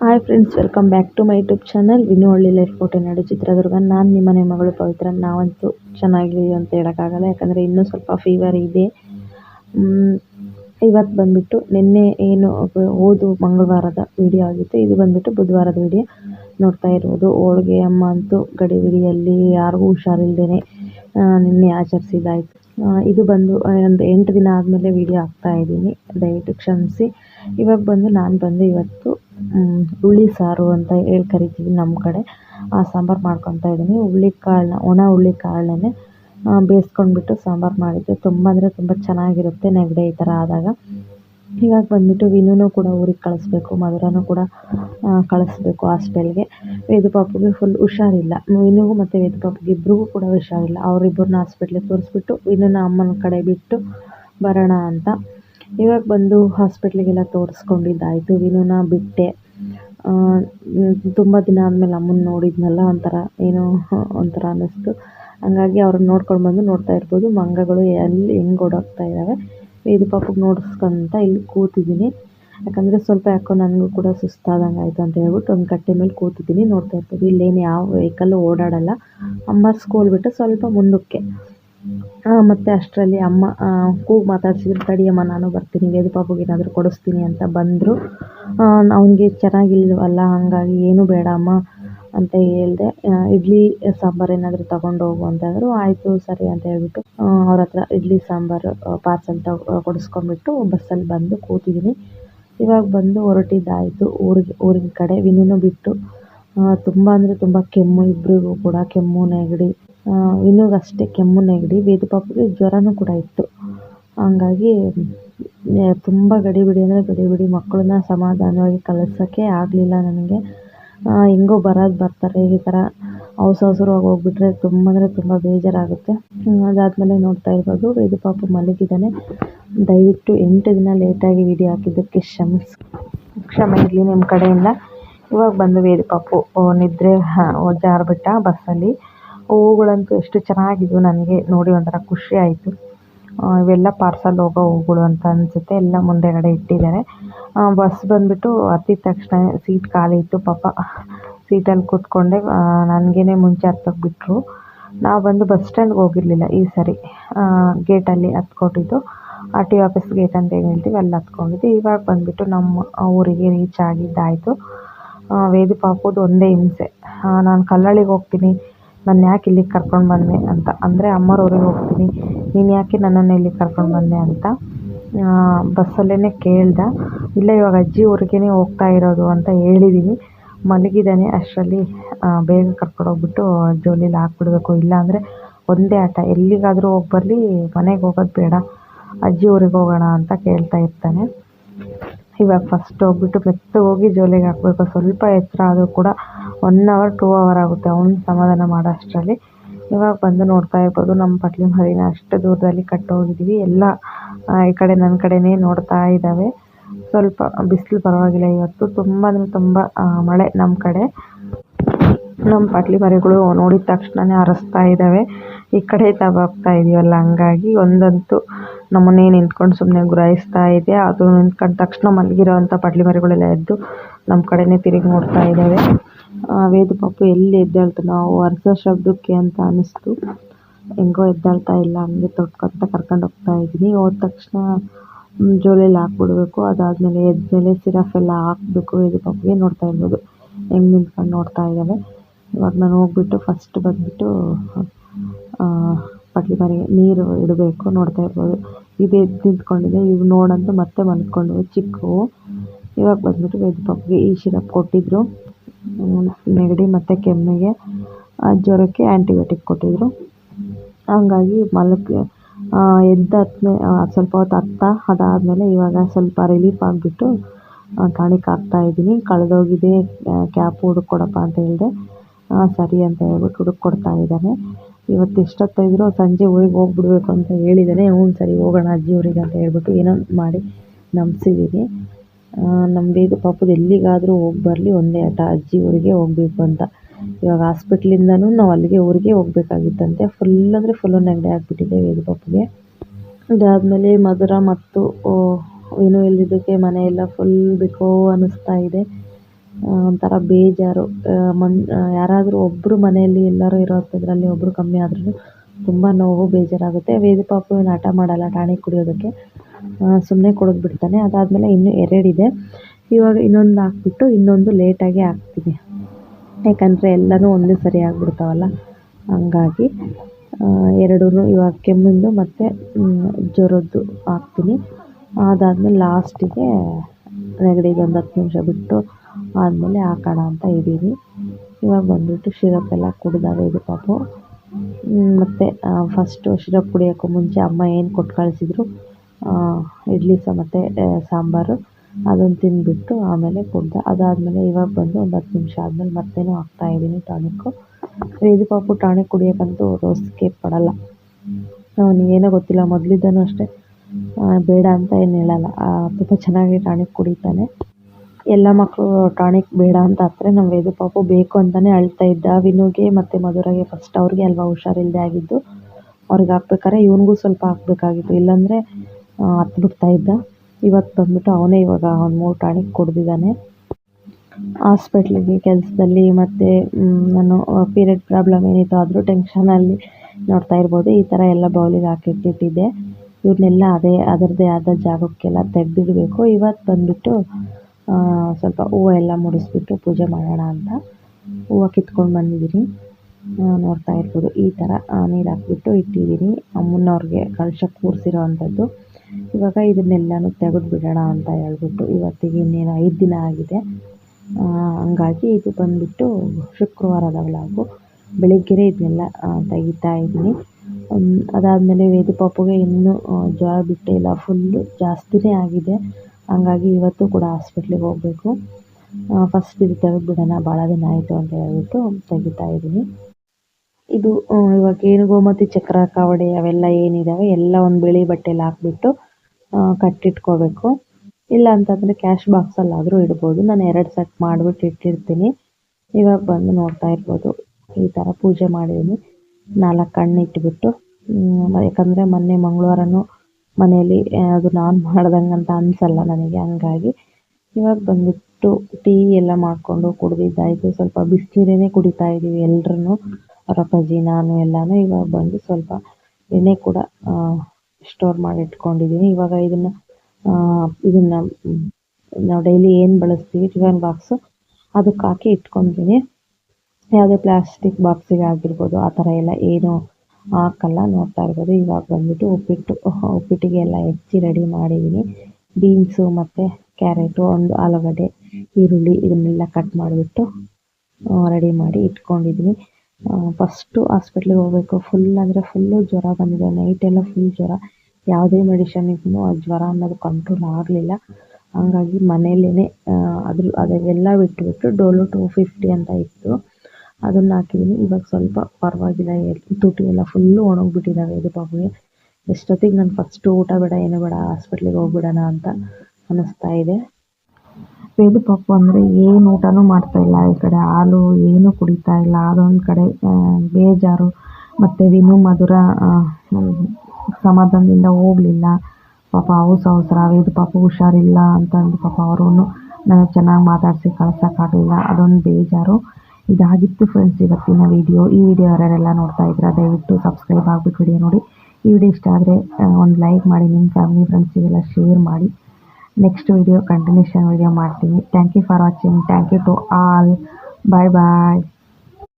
Hi friends welcome back to my YouTube channel Vinu Halli life Kotenadu Chitradurga ನಾನು ನಿಮ್ಮನೆ ಮಗಳು ಪವಿತ್ರ. ನಾವಂತೂ ಚೆನ್ನಾಗಿ ಅಂತ ಹೇಳೋಕ್ಕಾಗಲ್ಲ, ಯಾಕಂದರೆ ಇನ್ನೂ ಸ್ವಲ್ಪ ಫೀವರ್ ಇದೆ. ಇವತ್ತು ಬಂದುಬಿಟ್ಟು ನಿನ್ನೆ ಏನು ಓದು ಮಂಗಳವಾರದ ವಿಡಿಯೋ ಆಗಿತ್ತು. ಇದು ಬಂದುಬಿಟ್ಟು ಬುಧವಾರದ ವಿಡಿಯೋ ನೋಡ್ತಾ ಇರ್ಬೋದು. ಹೋಳಿಗೆ, ಅಮ್ಮ ಅಂತೂ ಗಡಿಬಿಡಿಯಲ್ಲಿ ಯಾರಿಗೂ ಹುಷಾರಿಲ್ಲದೇ ನಿನ್ನೆ ಆಚರಿಸಿದ್ದಾಯಿತು. ಇದು ಬಂದು ಒಂದು ಎಂಟು ದಿನ ಆದಮೇಲೆ ವಿಡಿಯೋ ಹಾಕ್ತಾ ಇದ್ದೀನಿ. ದಯವಿಟ್ಟು ಕ್ಷಮಿಸಿ. ಇವಾಗ ಬಂದು ನಾನು ಬಂದು ಇವತ್ತು ಹುಳಿ ಸಾರು ಅಂತ ಹೇಳಿ ಕರಿತೀವಿ ನಮ್ಮ ಕಡೆ. ಆ, ಸಾಂಬಾರು ಮಾಡ್ಕೊತಾ ಇದ್ದೀನಿ. ಹುಳಿ ಕಾಳನ್ನ, ಒಣ ಹುಳಿ ಕಾಳನ್ನೇ ಬೇಯಿಸ್ಕೊಂಡ್ಬಿಟ್ಟು ಸಾಂಬಾರು ಮಾಡಿದ್ದೆ. ತುಂಬ ಅಂದರೆ ತುಂಬ ಚೆನ್ನಾಗಿರುತ್ತೆ ನೆಗಡಿ ಈ ಥರ ಆದಾಗ. ಇವಾಗ ಬಂದುಬಿಟ್ಟು ವಿನೂನು ಕೂಡ ಊರಿಗೆ ಕಳಿಸ್ಬೇಕು, ಮಧುರನೂ ಕೂಡ ಕಳಿಸ್ಬೇಕು ಹಾಸ್ಟೆಲ್ಗೆ ವೇದು ಪಾಪುಗೆ ಫುಲ್ ಹುಷಾರಿಲ್ಲ. ವಿನುಗೂ ಮತ್ತು ವೇದು ಪಾಪುಗೆ ಇಬ್ರಿಗೂ ಕೂಡ ಹುಷಾರಿಲ್ಲ. ಅವರಿಬ್ಬರನ್ನ ಹಾಸ್ಪಿಟ್ಲಿಗೆ ತೋರಿಸ್ಬಿಟ್ಟು ವಿನೂನ ಅಮ್ಮನ ಕಡೆ ಬಿಟ್ಟು ಬರೋಣ ಅಂತ. ಇವಾಗ ಬಂದು ಹಾಸ್ಪಿಟ್ಲಿಗೆಲ್ಲ ತೋರಿಸ್ಕೊಂಡಿದ್ದಾಯಿತು. ವಿನುನ ಬಿಟ್ಟೆ. ತುಂಬ ದಿನ ಆದಮೇಲೆ ಅಮ್ಮನ ನೋಡಿದ್ನಲ್ಲ, ಒಂಥರ ಏನೋ ಒಂಥರ ಅನ್ನಿಸ್ತು. ಹಂಗಾಗಿ ಅವ್ರನ್ನ ನೋಡ್ಕೊಂಡು ಬಂದು ನೋಡ್ತಾ ಇರ್ಬೋದು. ಮಂಗಗಳು ಎಲ್ಲಿ ಹೆಂಗೆ ಓಡೋಗ್ತಾ ಇದ್ದಾವೆ ಇದು ಪಾಪುಗೆ ನೋಡಿಸ್ಕೊಂತ ಇಲ್ಲಿ ಕೂತಿದ್ದೀನಿ. ಯಾಕಂದರೆ ಸ್ವಲ್ಪ ಯಾಕೋ ನನಗೂ ಕೂಡ ಸುಸ್ತಾದಂಗೆ ಆಯಿತು ಅಂತ ಹೇಳ್ಬಿಟ್ಟು ಒಂದು ಕಟ್ಟೆ ಮೇಲೆ ಕೂತಿದ್ದೀನಿ, ನೋಡ್ತಾ ಇರ್ಬೋದು ಇಲ್ಲೇನು ಯಾವ ವೆಹಿಕಲ್ಲು ಓಡಾಡಲ್ಲ. ಅಮ್ಮ ಸ್ಕೂಲ್ ಬಿಟ್ಟು ಸ್ವಲ್ಪ ಮುಂದಕ್ಕೆ. ಮತ್ತು ಅಷ್ಟರಲ್ಲಿ ಅಮ್ಮ ಕೂಗ್ ಮಾತಾಡ್ಸಿದ್ರು ತಡಿಯಮ್ಮ ನಾನು ಬರ್ತೀನಿ. ವೇದು ಪಾಪುಗೆ ಏನಾದರೂ ಕೊಡಿಸ್ತೀನಿ ಅಂತ ಬಂದರು. ಅವನಿಗೆ ಚೆನ್ನಾಗಿಲ್ವಲ್ಲ, ಹಾಗಾಗಿ ಏನೂ ಬೇಡ ಅಮ್ಮ. ಅಂತ ಹೇಳಿದೆ. ಇಡ್ಲಿ, ಸಾಂಬಾರು ಏನಾದರೂ ತಗೊಂಡು ಹೋಗು ಅಂತಂದರು ಆಯಿತು, ಸರಿ ಅಂತ ಹೇಳ್ಬಿಟ್ಟು ಅವ್ರ ಹತ್ರ ಇಡ್ಲಿ, ಸಾಂಬಾರು ಪಾರ್ಸೆಲ್ ತಗೊ ಕೊಡಿಸ್ಕೊಂಬಿಟ್ಟು ಬಸ್ಸಲ್ಲಿ ಬಂದು ಕೂತಿದ್ದೀನಿ ಇವಾಗ ಬಂದು ಹೊರಟಿದ್ದಾಯಿತು. ಊರಿಗೆ ಊರಿನ ಕಡೆ. ವಿನೂನು ಬಿಟ್ಟು ತುಂಬ ಅಂದರೆ ತುಂಬ ಕೆಮ್ಮು. ಇಬ್ಬರಿಗೂ ಕೂಡ ಕೆಮ್ಮು, ನೆಗಡಿ. ವಿನುಗಷ್ಟೇ ಕೆಮ್ಮು, ನೆಗಡಿ. ವೇದು ಪಾಪುಗೆ ಜ್ವರನೂ ಕೂಡ ಇತ್ತು. ಹಂಗಾಗಿ ತುಂಬ ಗಡಿಬಿಡಿ ಅಂದರೆ ಗಡಿಬಿಡಿ. ಮಕ್ಕಳನ್ನ ಸಮಾಧಾನವಾಗಿ ಕಲಿಸೋಕ್ಕೆ ಆಗಲಿಲ್ಲ ನನಗೆ. ಹೆಂಗೋ ಬರೋದು ಬರ್ತಾರೆ ಈ ಥರ ಅವಸರ ಅವಸರವಾಗಿ ಹೋಗ್ಬಿಟ್ರೆ ತುಂಬ ಅಂದರೆ ತುಂಬ ಬೇಜಾರಾಗುತ್ತೆ. ಅದಾದಮೇಲೆ ನೋಡ್ತಾ ಇರ್ಬೋದು ಇದು ಪಾಪ ಮಲಗಿದ್ದಾನೆ. ದಯವಿಟ್ಟು ಎಂಟು ದಿನ ಲೇಟಾಗಿ ವಿಡಿಯೋ ಹಾಕಿದ್ದಕ್ಕೆ ಕ್ಷಮಿಸಿ. ಕ್ಷಮೆ ಇರಲಿ ನಿಮ್ಮ ಕಡೆಯಿಂದ. ಇವಾಗ ಬಂದು ವೇದಿ ಪಾಪು ನಿದ್ರೆ ಜಾರ್ಬಿಟ್ಟ ಬಸ್ಸಲ್ಲಿ. ಹೂಗಳಂತೂ ಎಷ್ಟು ಚೆನ್ನಾಗಿದ್ವು ನನಗೆ. ನೋಡಿ ಒಂಥರ ಖುಷಿ ಆಯಿತು. ಇವೆಲ್ಲ ಪಾರ್ಸಲ್ ಹೋಗೋ ಹೂಗಳು ಅಂತ ಅನ್ಸುತ್ತೆ. ಎಲ್ಲ ಮುಂದೆಗಡೆ ಇಟ್ಟಿದ್ದಾರೆ. ಬಸ್ ಬಂದ್ಬಿಟ್ಟು ಹತ್ತಿದ ತಕ್ಷಣ ಸೀಟ್ ಖಾಲಿ ಇತ್ತು. ಪಾಪ ಸೀಟಲ್ಲಿ ಕೂತ್ಕೊಂಡೆ. ನನಗೇನೆ ಮುಂಚೆ ಹತ್ತೋಗ್ಬಿಟ್ರು ನಾವು ಬಂದು ಬಸ್ ಸ್ಟ್ಯಾಂಡ್ಗೆ ಹೋಗಿರಲಿಲ್ಲ ಈ ಸರಿ. ಗೇಟಲ್ಲಿ ಹತ್ಕೊಟ್ಟಿದ್ದು. ಆರ್ ಟಿ ಆಫೀಸ್ ಗೇಟ್ ಅಂತ ಏನು ಹೇಳ್ತೀವಿ, ಅಲ್ಲಿ ಹತ್ಕೊಂಡಿದ್ದು. ಇವಾಗ ಬಂದುಬಿಟ್ಟು ನಮ್ಮ ಊರಿಗೆ ರೀಚ್ ಆಗಿದ್ದಾಯಿತು. ವೇದಿ ಪಾಪುದು ಒಂದೇ ಹಿಂಸೆ. ನಾನು ಕಲ್ಲಳ್ಳಿಗೆ ಹೋಗ್ತೀನಿ. ನನ್ನ ಯಾಕೆ ಇಲ್ಲಿಗೆ ಕರ್ಕೊಂಡು ಬಂದೆ ಅಂತ. ಅಂದರೆ ಅಮ್ಮರ ಊರಿಗೆ ಹೋಗ್ತೀನಿ. ನೀನು ಯಾಕೆ ನನ್ನನ್ನು ಇಲ್ಲಿ ಕರ್ಕೊಂಡು ಬಂದೆ ಅಂತ? ಬಸ್ಸಲ್ಲೇ ಕೇಳ್ದೆ. ಇಲ್ಲ, ಇವಾಗ ಅಜ್ಜಿ ಊರಿಗೇ ಹೋಗ್ತಾ ಇರೋದು ಅಂತ ಹೇಳಿದ್ದೀನಿ ಮಲಗಿದ್ದಾನೆ ಅಷ್ಟರಲ್ಲಿ ಬೇಗ ಕರ್ಕೊಂಡು ಹೋಗ್ಬಿಟ್ಟು ಜೋಲಿಲಿ ಹಾಕ್ಬಿಡ್ಬೇಕು. ಇಲ್ಲಾಂದರೆ ಒಂದೇ ಆಟ. ಎಲ್ಲಿಗಾದರೂ ಹೋಗಿ ಬರಲಿ, ಮನೆಗೆ ಹೋಗೋದು ಬೇಡ. ಅಜ್ಜಿ ಊರಿಗೆ ಹೋಗೋಣ ಅಂತ ಕೇಳ್ತಾ ಇರ್ತಾನೆ. ಇವಾಗ ಫಸ್ಟ್ ಹೋಗ್ಬಿಟ್ಟು ಮೆತ್ತಗೆ ಹೋಗಿ ಜೋಲಿಗೆ ಹಾಕಬೇಕು. ಸ್ವಲ್ಪ ಎತ್ತರ ಆದರೂ ಕೂಡ ಒನ್ ಅವರ್ ಟೂ ಅವರ್ ಆಗುತ್ತೆ. ಅವ್ನು ಸಮಾಧಾನ ಮಾಡೋ ಅಷ್ಟರಲ್ಲಿ. ಇವಾಗ ಬಂದು ನೋಡ್ತಾ ಇರ್ಬೋದು. ನಮ್ಮ ಪಟ್ಲಿ ಮರಿನ ಅಷ್ಟು ದೂರದಲ್ಲಿ ಕಟ್ಟೋಗಿದ್ದೀವಿ ಎಲ್ಲ ಈ ಕಡೆ ನನ್ನ ಕಡೆನೇ ನೋಡ್ತಾ ಇದ್ದಾವೆ ಸ್ವಲ್ಪ ಬಿಸಿಲು ಪರವಾಗಿಲ್ಲ ಇವತ್ತು. ತುಂಬಾ ತುಂಬಾ ಮಳೆ ನಮ್ಮ ಕಡೆ. ನಮ್ಮ ಪಟ್ಲಿ ಮರಿಗಳು ನೋಡಿದ ತಕ್ಷಣನೇ ಅರಸ್ತಾ ಇದ್ದಾವೆ ಈ ಕಡೆ ತಗೋಗ್ತಾ ಇದೀವಲ್ಲ, ಹಂಗಾಗಿ ಒಂದಂತೂ ನಮ್ಮನ್ನೇ ನಿಂತ್ಕೊಂಡು ಸುಮ್ಮನೆ ಗುರಾಯಿಸ್ತಾ ಇದೆ. ಅದು ನಿಂತ್ಕೊಂಡ ತಕ್ಷಣ ಮಲಗಿರೋ ಅಂಥ ಪಟ್ಲಿ ಮರಿಗಳೆಲ್ಲ ಎದ್ದು ನಮ್ಮ ಕಡೆನೇ ತಿರುಗಿ ನೋಡ್ತಾ ಇದ್ದಾವೆ ವೇದು ಪಾಪು ಎಲ್ಲಿ ಎದ್ದೇಳ್ತಾನೋ ಅರ್ಧ ಶಬ್ದಕ್ಕೆ ಅಂತ ಅನಿಸ್ತು ಹೆಂಗೋ ಎದ್ದೇಳ್ತಾ ಇಲ್ಲ, ಹಂಗೆ ತೊಟ್ಕೊತ ಕರ್ಕೊಂಡು ಹೋಗ್ತಾ ಇದ್ದೀನಿ. ಹೋದ ತಕ್ಷಣ ಜೋಲಿಯಲ್ಲಿ ಹಾಕ್ಬಿಡ್ಬೇಕು. ಅದಾದಮೇಲೆ ಎದ್ಮೇಲೆ ಸಿರಫ್ ಎಲ್ಲ ಹಾಕಬೇಕು ವೇದ ಪಾಪುಗೆ. ನೋಡ್ತಾ ಇರ್ಬೋದು, ಹೆಂಗೆ ನಿಂತ್ಕೊಂಡು ನೋಡ್ತಾ ಇದ್ದಾವೆ ಇವಾಗ ನಾನು ಹೋಗ್ಬಿಟ್ಟು ಫಸ್ಟ್ ಬಂದುಬಿಟ್ಟು ಪಟ್ಲಿ ಮರಿಗೆ ನೀರು ಇಡಬೇಕು ನೋಡ್ತಾ ಇರ್ಬೋದು. ಇದು ಎದ್ದು ನಿಂತ್ಕೊಂಡಿದೆ. ಇವು ನೋಡಂತೂ ಮತ್ತೆ ಮಲ್ಕೊಂಡು ಚಿಕ್ಕವು ಇವಾಗ ಬಂದ್ಬಿಟ್ಟು ವೇದ ಪಾಪುಗೆ ಈ ಸಿರಪ್ ಕೊಟ್ಟಿದ್ದರು ನೆಗಡಿ ಮತ್ತು ಕೆಮ್ಮಿಗೆ ಜ್ವರಕ್ಕೆ ಆ್ಯಂಟಿಬಯೋಟಿಕ್ ಕೊಟ್ಟಿದ್ದರು ಹಂಗಾಗಿ ಮಲಕ್ಕೆ ಎದ್ದ ಹತ್ತನೇ ಸ್ವಲ್ಪ ಹೊತ್ತು ಹತ್ತ ಅದಾದಮೇಲೆ ಇವಾಗ ಸ್ವಲ್ಪ ರಿಲೀಫ್ ಆಗಿಬಿಟ್ಟು ಟಾನಿಕ್ ಇದ್ದೀನಿ. ಕಳೆದೋಗಿದೆ ಕ್ಯಾಪ್ ಹುಡುಕೊಡಪ್ಪ ಅಂತ ಹೇಳಿದೆ. ಸರಿ ಅಂತ ಹೇಳ್ಬಿಟ್ಟು ಹುಡುಕೊಡ್ತಾ ಇದ್ದಾನೆ. ಇವತ್ತು ಎಷ್ಟೊತ್ತಾಯಿದ್ರು ಸಂಜೆ ಊರಿಗೆ ಹೋಗ್ಬಿಡ್ಬೇಕು ಅಂತ ಹೇಳಿದ್ದಾನೆ ಹ್ಞೂ ಸರಿ, ಹೋಗೋಣ ಅಜ್ಜಿ ಊರಿಗೆ ಅಂತ ಹೇಳ್ಬಿಟ್ಟು ಏನೋ ಮಾಡಿ ನಂಬಿಸಿದ್ದೀನಿ. ನಮ್ಮ ಇದು ಪಾಪುದು ಎಲ್ಲಿಗಾದರೂ ಹೋಗಿ ಬರಲಿ, ಒಂದೇ ಆಟ, ಅಜ್ಜಿ ಊರಿಗೆ ಹೋಗಬೇಕು ಅಂತ. ಇವಾಗ ಹಾಸ್ಪಿಟ್ಲಿಂದನೂ ನಾವು ಅಲ್ಲಿಗೆ ಊರಿಗೆ ಹೋಗಬೇಕಾಗಿತ್ತಂತೆ. ಫುಲ್ ಅಂದರೆ ಫುಲ್ಲು ನೆಗಡಿ ಆಗಿಬಿಟ್ಟಿದೆ ವೇದು ಪಾಪುಗೆ. ಇದಾದಮೇಲೆ ಮಧುರ ಮತ್ತು ಏನೂ ಇಲ್ಲದಿದ್ದಕ್ಕೆ ಮನೆಯೆಲ್ಲ ಫುಲ್ ಬೇಕೋ ಅನ್ನಿಸ್ತಾ ಇದೆ. ಒಂಥರ ಬೇಜಾರು. ಮನ್ ಯಾರಾದರೂ ಒಬ್ಬರು ಮನೆಯಲ್ಲಿ ಎಲ್ಲರೂ ಇರೋದ್ರಲ್ಲಿ ಒಬ್ಬರು ಕಮ್ಮಿ ಆದ್ರೂ ತುಂಬ ನೋವು, ಬೇಜಾರಾಗುತ್ತೆ. ವೇದ ಪಾಪು ಏನು ಹಠ ಮಾಡಲ್ಲ, ಟಾನಿಕ್ ಕುಡಿಯೋದಕ್ಕೆ. ಸುಮ್ಮನೆ ಕೊಡೋದು ಬಿಡ್ತಾನೆ. ಅದಾದಮೇಲೆ ಇನ್ನೂ ಎರಡಿದೆ ಇವಾಗ ಇನ್ನೊಂದು ಹಾಕ್ಬಿಟ್ಟು ಇನ್ನೊಂದು ಲೇಟಾಗಿ ಹಾಕ್ತೀನಿ. ಯಾಕಂದರೆ ಎಲ್ಲನೂ ಒಂದೇ ಸರಿ ಆಗಿಬಿಡ್ತಾವಲ್ಲ. ಹಂಗಾಗಿ ಎರಡೂ ಇವಾಗ ಕೆಮ್ಮಿಂದು ಮತ್ತು ಜ್ವರದ್ದು ಹಾಕ್ತೀನಿ. ಅದಾದಮೇಲೆ ಲಾಸ್ಟಿಗೆ ನೆಗಡಿಗೆ ಒಂದು ಹತ್ತು ನಿಮಿಷ ಬಿಟ್ಟು ಆದಮೇಲೆ ಹಾಕೋಣ ಅಂತ ಇದ್ದೀನಿ. ಇವಾಗ ಬಂದುಬಿಟ್ಟು ಶಿರಪ್ ಎಲ್ಲ ಕುಡಿದಾಗ ಇದು ಪಾಪು. ಮತ್ತು ಫಸ್ಟು ಶಿರಪ್ ಕುಡಿಯೋಕ್ಕೂ ಮುಂಚೆ ಅಮ್ಮ ಏನು ಕೊಟ್ಟು ಕಳಿಸಿದ್ರು? ಇಡ್ಲಿ ಸಹ ಮತ್ತು ಸಾಂಬಾರು, ಅದನ್ನು ತಿಂದುಬಿಟ್ಟು ಆಮೇಲೆ ಕುಡಿದೆ. ಅದಾದಮೇಲೆ ಇವಾಗ ಬಂದು ಒಂದು ಹತ್ತು ನಿಮಿಷ ಆದಮೇಲೆ ಹಾಕ್ತಾ ಹಾಕ್ತಾಯಿದ್ದೀನಿ ಟಾನಿಕ್ಕು. ಇದು ಪಾಪು ಟಾನಿಕ್ ಕುಡಿಯೋಕ್ಕಂತೂ ರೋಸ್ಕೆ ಪಡಲ್ಲ. ಏನೋ ಗೊತ್ತಿಲ್ಲ ಮೊದಲಿಂದನೂ ಅಷ್ಟೇ. ಬೇಡ ಅಂತ ಏನು ಹೇಳಲ್ಲ. ತುಂಬ ಚೆನ್ನಾಗಿ ಟಾನಿಕ್ ಕುಡಿತಾನೆ. ಎಲ್ಲ ಮಕ್ಕಳು ಟಾನಿಕ್ ಬೇಡ ಅಂತ ಆದರೆ ನಮ್ಮ ವೇದು ಪಾಪು ಬೇಕು ಅಂತಲೇ ಅಳ್ತಾ ಇದ್ದ. ವಿನುಗೆ ಮತ್ತು ಮಧುರಾಗೆ ಫಸ್ಟ್ ಅವ್ರಿಗೆ ಅಲ್ವಾ ಹುಷಾರಿಲ್ಲದೆ ಆಗಿದ್ದು. ಅವ್ರಿಗೆ ಹಾಕ್ಬೇಕಾರೆ ಇವನಿಗೂ ಸ್ವಲ್ಪ ಹಾಕ್ಬೇಕಾಗಿತ್ತು. ಇಲ್ಲಾಂದರೆ ಹತ್ಬಿಡ್ತಾ ಇದ್ದ ಇವತ್ತು ಬಂದ್ಬಿಟ್ಟು ಅವನೇ ಇವಾಗ ಒಂದು ಮೂರು ಟಾನಿಕ್ ಕುಡ್ದಿದ್ದಾನೆ. ಹಾಸ್ಪಿಟ್ಲಿಗೆ, ಕೆಲಸದಲ್ಲಿ ಮತ್ತು ನಾನು ಪೀರಿಯಡ್ ಪ್ರಾಬ್ಲಮ್ ಏನಿತ್ತು ಆದರೂ ಟೆನ್ಷನಲ್ಲಿ ನೋಡ್ತಾ ಇರ್ಬೋದು. ಈ ಥರ ಎಲ್ಲ ಬೌಲಿಗೆ ಹಾಕಿಟ್ಟಿಟ್ಟಿದ್ದೆ ಇವ್ರನ್ನೆಲ್ಲ ಅದೇ ಅದರದ್ದೇ ಆದ ಜಾಗಕ್ಕೆಲ್ಲ ತೆಗೆದಿಡಬೇಕು. ಇವತ್ತು ಬಂದುಬಿಟ್ಟು ಸ್ವಲ್ಪ ಹೂವು ಎಲ್ಲ ಮುಡಿಸ್ಬಿಟ್ಟು ಪೂಜೆ ಮಾಡೋಣ ಅಂತ. ಹೂವು ಕಿತ್ಕೊಂಡು ಬಂದಿದ್ದೀನಿ. ನೋಡ್ತಾ ಇರ್ಬೋದು. ಈ ಥರ ನೀರು ಹಾಕ್ಬಿಟ್ಟು ಇಟ್ಟಿದ್ದೀನಿ. ಅಮ್ಮನವ್ರಿಗೆ ಕಳಶ ಕೂರಿಸಿರೋ ಅಂಥದ್ದು. ಇವಾಗ ಇದನ್ನೆಲ್ಲನೂ ತೆಗೆದು ಬಿಡೋಣ ಅಂತ ಹೇಳ್ಬಿಟ್ಟು ಇವತ್ತಿಗೆ ಇನ್ನೇನು ಐದು ದಿನ ಆಗಿದೆ. ಹಂಗಾಗಿ ಇದು ಬಂದುಬಿಟ್ಟು ಶುಕ್ರವಾರದ ವ್ಲಾಗು ಬೆಳಿಗ್ಗೆನೇ ಇದನ್ನೆಲ್ಲ ತೆಗಿತಾ ಇದ್ದೀನಿ. ಅದಾದಮೇಲೆ ವೇದಿ ಪಾಪುಗೆ ಇನ್ನೂ ಜ್ವರ ಬಿಟ್ಟೆ ಇಲ್ಲ ಫುಲ್ಲು ಜಾಸ್ತಿನೇ ಆಗಿದೆ. ಹಂಗಾಗಿ ಇವತ್ತು ಕೂಡ ಹಾಸ್ಪಿಟ್ಲಿಗೆ ಹೋಗಬೇಕು. ಫಸ್ಟ್ ಇದು ತೆಗೆದುಬಿಡೋಣ ಭಾಳ ದಿನ ಆಯಿತು ಅಂತ ಹೇಳ್ಬಿಟ್ಟು ತೆಗಿತಾ ಇದ್ದೀನಿ. ಇದು ಇವಾಗ ಏನು ಗೋಮತಿ ಚಕ್ರ, ಕಾವಡೆ ಅವೆಲ್ಲ ಏನಿದಾವೆ, ಎಲ್ಲ ಒಂದು ಬಿಳಿ ಬಟ್ಟೆಲಿ ಹಾಕ್ಬಿಟ್ಟು ಕಟ್ಟಿಟ್ಕೋಬೇಕು. ಇಲ್ಲ ಅಂತಂದ್ರೆ ಕ್ಯಾಶ್ ಬಾಕ್ಸ್ ಅಲ್ಲಿ ಆದ್ರೂ ಇಡ್ಬೋದು. ನಾನು ಎರಡು ಸೆಟ್ ಮಾಡಿಬಿಟ್ಟು ಇಟ್ಟಿರ್ತೀನಿ. ಇವಾಗ ಬಂದು ನೋಡ್ತಾ ಇರ್ಬೋದು. ಈ ತರ ಪೂಜೆ ಮಾಡಿದ್ದೀನಿ ನಾಲ್ಕು ಕಣ್ಣು ಇಟ್ಬಿಟ್ಟು ಯಾಕಂದ್ರೆ ಮೊನ್ನೆ ಮಂಗಳವಾರನೂ ಮನೆಯಲ್ಲಿ ಅದು ನಾನು ಮಾಡ್ದಂಗೆ ಅಂತ ಅನ್ಸಲ್ಲ ನನಗೆ, ಹಂಗಾಗಿ. ಇವಾಗ ಬಂದ್ಬಿಟ್ಟು ಟೀ ಎಲ್ಲ ಮಾಡಿಕೊಂಡು ಕುಡಿದಿದ್ದಾಯ್ತು ಸ್ವಲ್ಪ ಬಿಸಿನೀರೇ ಕುಡಿತಾ ಇದ್ದೀವಿ ಎಲ್ರೂ ರಪ್ಪಾಜಿ ನಾನು ಎಲ್ಲಾನು ಇವಾಗ ಬಂದು ಸ್ವಲ್ಪ ಎಣ್ಣೆ ಕೂಡ ಸ್ಟೋರ್ ಮಾಡಿ ಇಟ್ಕೊಂಡಿದ್ದೀನಿ ಇವಾಗ ಇದನ್ನು ಇದನ್ನ ನಾವು ಡೈಲಿ ಏನು ಬಳಸ್ತೀವಿ ಟಿಫನ್ ಬಾಕ್ಸು ಅದಕ್ಕೆ ಹಾಕಿ ಇಟ್ಕೊಂಡಿದ್ದೀನಿ ಯಾವುದೇ ಪ್ಲಾಸ್ಟಿಕ್ ಬಾಕ್ಸಿಗೆ ಆಗಿರ್ಬೋದು, ಆ ಥರ ಎಲ್ಲ ಏನು ಹಾಕಲ್ಲ, ನೋಡ್ತಾ ಇರ್ಬೋದು. ಇವಾಗ ಬಂದ್ಬಿಟ್ಟು ಉಪ್ಪಿಟ್ಟು, ಉಪ್ಪಿಟ್ಟಿಗೆ ಎಲ್ಲ ಹೆಚ್ಚಿ ರೆಡಿ ಮಾಡಿದ್ದೀನಿ ಬೀನ್ಸು ಮತ್ತು ಕ್ಯಾರೆಟು ಒಂದು ಆಲೂಗಡ್ಡೆ, ಈರುಳ್ಳಿ ಇದನ್ನೆಲ್ಲ ಕಟ್ ಮಾಡಿಬಿಟ್ಟು ರೆಡಿ ಮಾಡಿ ಇಟ್ಕೊಂಡಿದ್ದೀನಿ ಫಸ್ಟು ಹಾಸ್ಪಿಟ್ಲಿಗೆ ಹೋಗಬೇಕು. ಫುಲ್ ಅಂದರೆ ಫುಲ್ಲು ಜ್ವರ ಬಂದಿದೆ. ನೈಟ್ ಎಲ್ಲ ಫುಲ್ ಜ್ವರ. ಯಾವುದೇ ಮೆಡಿಷನಿಗೂ ಆ ಜ್ವರ ಅನ್ನೋದು ಕಂಟ್ರೋಲ್ ಆಗಲಿಲ್ಲ. ಹಂಗಾಗಿ ಮನೆಯಲ್ಲೇ ಅದ್ರ, ಅದೆಲ್ಲ ಬಿಟ್ಬಿಟ್ಟು ಡೋಲೋ ಟು ಫಿಫ್ಟಿ ಅಂತ ಇತ್ತು. ಅದನ್ನು ಹಾಕಿದ್ದೀನಿ ಇವಾಗ ಸ್ವಲ್ಪ ಪರವಾಗಿಲ್ಲ. ತುಟಿ ಎಲ್ಲ ಫುಲ್ಲು ಒಣಗಿಬಿಟ್ಟಿದ್ದಾವೆ ಇದು ಪಾಪುಗೆ ಎಷ್ಟೊತ್ತಿಗೆ ನಾನು ಫಸ್ಟು ಊಟ ಬೇಡ, ಏನು ಬೇಡ ಹಾಸ್ಪಿಟ್ಲಿಗೆ ಹೋಗ್ಬಿಡೋಣ ಅಂತ ಅನ್ನಿಸ್ತಾ ಇದೆ. ಬೇಬಿ ಪಾಪು ಅಂದರೆ ಏನು ಊಟನೂ ಮಾಡ್ತಾ ಇಲ್ಲ ಈ ಕಡೆ. ಹಾಲು ಏನೂ ಕುಡಿತಾ ಇಲ್ಲ. ಅದೊಂದು ಕಡೆ ಬೇಜಾರು. ಮತ್ತು ವಿನು ಮಧುರ ಸಮಾಧಾನದಿಂದ ಹೋಗಲಿಲ್ಲ. ಪಾಪ ಅವಸ ಅವಸರ. ವೇದು ಪಾಪ ಹುಷಾರಿಲ್ಲ ಅಂತಂದು ಪಾಪ ಅವರು ನಾನು ಚೆನ್ನಾಗಿ ಮಾತಾಡಿಸಿ ಕಳ್ಸೋಕ್ಕಾಗಲಿಲ್ಲ ಅದೊಂದು ಬೇಜಾರು. ಇದಾಗಿತ್ತು ಫ್ರೆಂಡ್ಸ್ ಇವತ್ತಿನ ವಿಡಿಯೋ ಈ ವಿಡಿಯೋ ಯಾರ್ಯಾರೆಲ್ಲ ನೋಡ್ತಾ ಇದ್ದೀರಾ ದಯವಿಟ್ಟು ಸಬ್ಸ್ಕ್ರೈಬ್ ಆಗ್ಬಿಟ್ಟು ವಿಡಿಯೋ ನೋಡಿ. ಈ ವಿಡಿಯೋ ಇಷ್ಟ ಆದರೆ ಒಂದು ಲೈಕ್ ಮಾಡಿ ನಿಮ್ಮ ಫ್ಯಾಮಿಲಿ ಫ್ರೆಂಡ್ಸಿಗೆಲ್ಲ ಶೇರ್ ಮಾಡಿ. ನೆಕ್ಸ್ಟ್ ವಿಡಿಯೋ ಕಂಟಿನ್ಯೂಷನ್ ವಿಡಿಯೋ ಮಾಡ್ತೀನಿ thank you for watching thank you to all bye bye